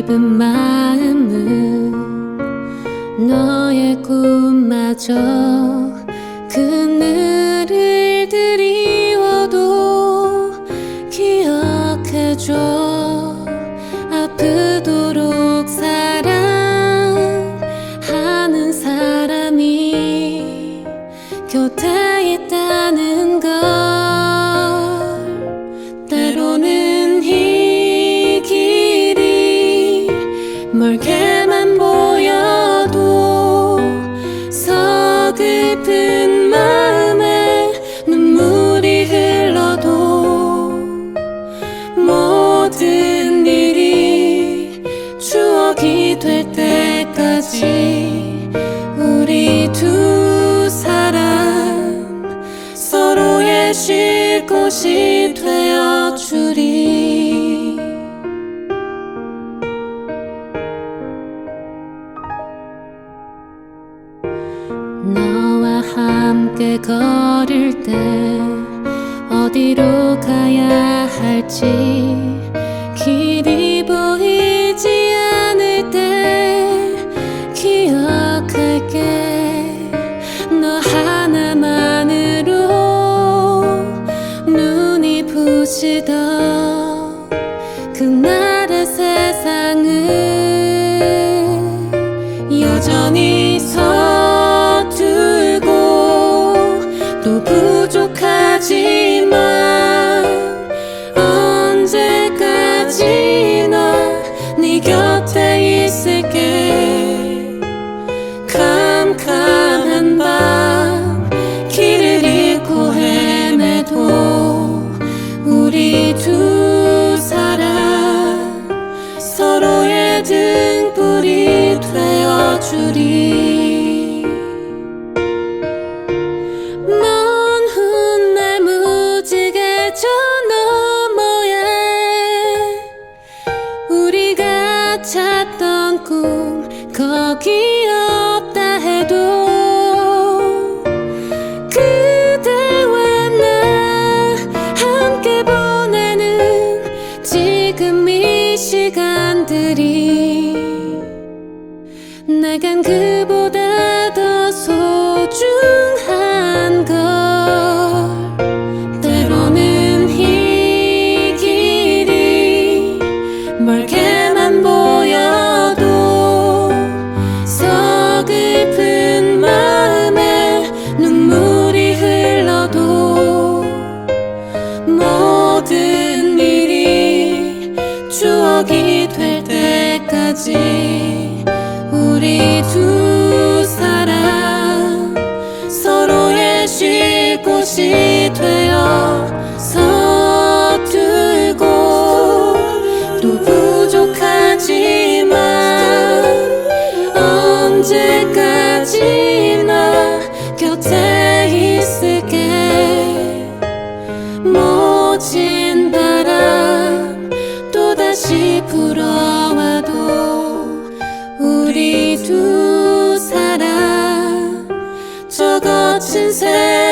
입은 마음은 너의 꿈마저 그늘을 드리워도 기억해줘. 아프도록 사랑하는 사람이 곁에 멀 너와 함께 걸을 때 어디로 가야 할지 길이 보이지 않을 때 기억할게. 너 하나만으로 눈이 부시던 그날의 세상은 여전히 등불이 되어 주리. 먼 훗날 무지개 저 너머에 우리가 찾던 꿈 거기 내겐 그보다 더 소중한 걸. 때로는 이 길이 멀게만 보여도 서글픈 마음에 눈물이 흘러도 모든 일이 추억이 될 때까지 우리 두 사람 서로의 쉴 곳이 되어 서툴고 또 부족하지만 언제까지나 곁에 있을게. 모진 ocean's edge.